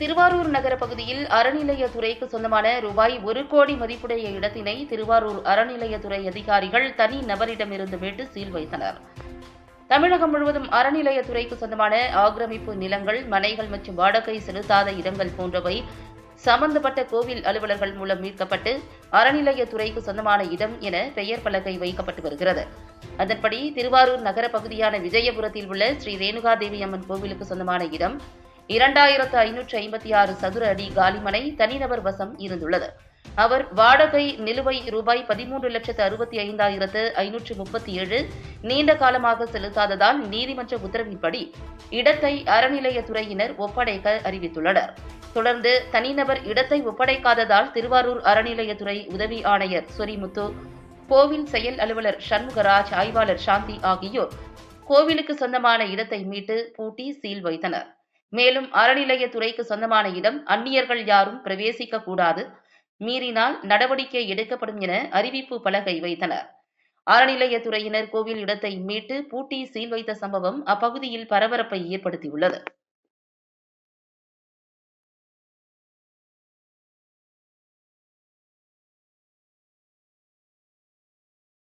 திருவாரூர் நகர பகுதியில் அறநிலையத்துறைக்கு சொந்தமான ரூபாய் ஒரு கோடி மதிப்புடைய இடத்தினை திருவாரூர் அறநிலையத்துறை அதிகாரிகள் தனி நபரிடமிருந்து மீட்டு சீல் வைத்தனர். தமிழகம் முழுவதும் அறநிலையத்துறைக்கு சொந்தமான ஆக்கிரமிப்பு நிலங்கள் மனைகள் மற்றும் வாடகை செலுத்தாத இடங்கள் போன்றவை சம்பந்தப்பட்ட கோவில் அலுவலர்கள் மூலம் மீட்கப்பட்டு அறநிலையத்துறைக்கு சொந்தமான இடம் என பெயர் பலகை வைக்கப்பட்டு வருகிறது. அதன்படி திருவாரூர் நகர பகுதியான விஜயபுரத்தில் உள்ள ஸ்ரீ ரேணுகாதேவி அம்மன் கோவிலுக்கு சொந்தமான இடம் இரண்டாயிரத்து ஐநூற்று ஐம்பத்தி ஆறு சதுர அடி காலிமனை தனிநபர் வசம் இருந்துள்ளது. அவர் வாடகை நிலுவை ரூபாய் பதிமூன்று லட்சத்து அறுபத்தி ஐந்தாயிரத்து ஐநூற்று முப்பத்தி ஏழு நீண்ட காலமாக செலுத்தாததால் நீதிமன்ற உத்தரவின்படி இடத்தை அறநிலையத்துறையினர் ஒப்படைக்க அறிவித்துள்ளனர். தொடர்ந்து தனிநபர் இடத்தை ஒப்படைக்காததால் திருவாரூர் அறநிலையத்துறை உதவி ஆணையர் சொரிமுத்து கோவில் செயல் அலுவலர் சண்முகராஜ் ஆய்வாளர் சாந்தி ஆகியோர் கோவிலுக்கு சொந்தமான இடத்தை மீட்டு பூட்டி சீல் வைத்தனர். மேலும் அறநிலையத்துறைக்கு சொந்தமான இடம் அந்நியர்கள் யாரும் பிரவேசிக்க கூடாது மீறினால் நடவடிக்கை எடுக்கப்படும் என அறிவிப்பு பலகை வைத்தனர். அறநிலையத்துறையினர் கோவில் இடத்தை மீட்டு பூட்டி சீல் வைத்த சம்பவம் அப்பகுதியில் பரபரப்பை ஏற்படுத்தியுள்ளது.